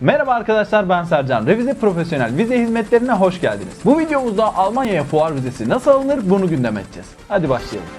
Merhaba arkadaşlar ben Sercan. Revize Profesyonel Vize Hizmetlerine hoş geldiniz. Bu videomuzda Almanya'ya fuar vizesi nasıl alınır bunu gündem edeceğiz. Hadi başlayalım.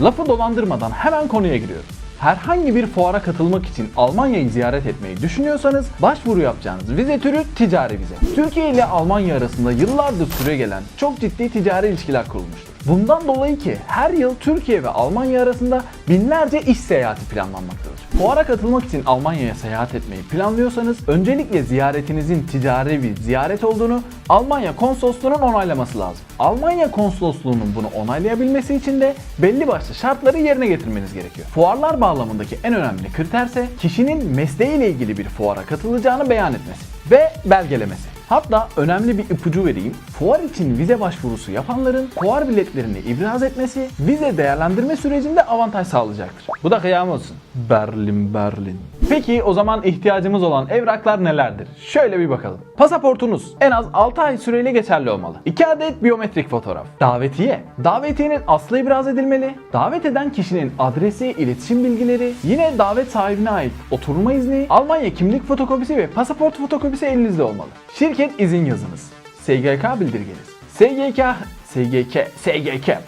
Lafı dolandırmadan hemen konuya giriyorum. Herhangi bir fuara katılmak için Almanya'yı ziyaret etmeyi düşünüyorsanız başvuru yapacağınız vize türü ticari vize. Türkiye ile Almanya arasında yıllardır süre gelen çok ciddi ticari ilişkiler kurulmuştur. Bundan dolayı ki her yıl Türkiye ve Almanya arasında binlerce iş seyahati planlanmaktadır. Fuara katılmak için Almanya'ya seyahat etmeyi planlıyorsanız öncelikle ziyaretinizin ticari bir ziyaret olduğunu Almanya konsolosluğunun onaylaması lazım. Almanya konsolosluğunun bunu onaylayabilmesi için de belli başlı şartları yerine getirmeniz gerekiyor. Fuarlar bağlamındaki en önemli kriterse kişinin mesleğiyle ilgili bir fuara katılacağını beyan etmesi ve belgelemesi. Hatta önemli bir ipucu vereyim. Fuar için vize başvurusu yapanların fuar biletlerini ibraz etmesi vize değerlendirme sürecinde avantaj sağlayacaktır. Bu da kıyam olsun. Berlin, Berlin. Peki o zaman ihtiyacımız olan evraklar nelerdir? Şöyle bir bakalım. Pasaportunuz en az 6 ay süreyle geçerli olmalı. 2 adet biyometrik fotoğraf. Davetiye. Davetiyenin aslı ibraz edilmeli. Davet eden kişinin adresi, iletişim bilgileri, yine davet sahibine ait oturma izni, Almanya kimlik fotokopisi ve pasaport fotokopisi elinizde olmalı. Şirket izin yazınız. SGK bildirgeniz. SGK, SGK, SGK.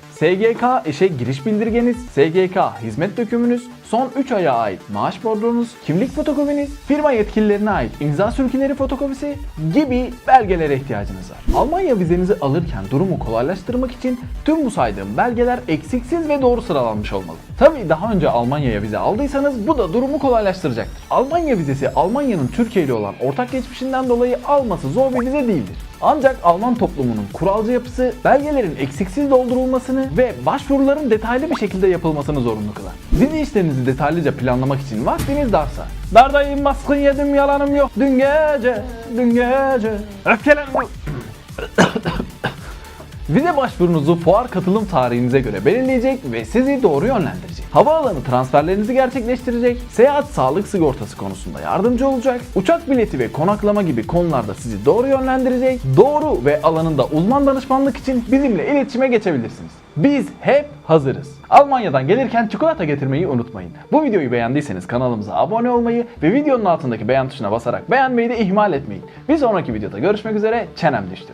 SGK işe giriş bildirgeniz, SGK hizmet dökümünüz, son 3 aya ait maaş bordronuz, kimlik fotokopiniz, firma yetkililerine ait imza sürküleri fotokopisi gibi belgelere ihtiyacınız var. Almanya vizenizi alırken durumu kolaylaştırmak için tüm bu saydığım belgeler eksiksiz ve doğru sıralanmış olmalı. Tabii daha önce Almanya'ya vize aldıysanız bu da durumu kolaylaştıracaktır. Almanya vizesi Almanya'nın Türkiye ile olan ortak geçmişinden dolayı alması zor bir vize değildir. Ancak Alman toplumunun kuralcı yapısı belgelerin eksiksiz doldurulmasını ve başvuruların detaylı bir şekilde yapılmasını zorunlu kılar. Vize işlerinizi detaylıca planlamak için vaktiniz darsa. Dardayım baskın yedim yalanım yok dün gece, dün gece. Öfkelen... Vize başvurunuzu fuar katılım tarihinize göre belirleyecek ve sizi doğru yönlendirecek. Havaalanı transferlerinizi gerçekleştirecek, seyahat sağlık sigortası konusunda yardımcı olacak, uçak bileti ve konaklama gibi konularda sizi doğru yönlendirecek, doğru ve alanında uzman danışmanlık için bizimle iletişime geçebilirsiniz. Biz hep hazırız. Almanya'dan gelirken çikolata getirmeyi unutmayın. Bu videoyu beğendiyseniz kanalımıza abone olmayı ve videonun altındaki beğen tuşuna basarak beğenmeyi de ihmal etmeyin. Bir sonraki videoda görüşmek üzere. Çenem düştü.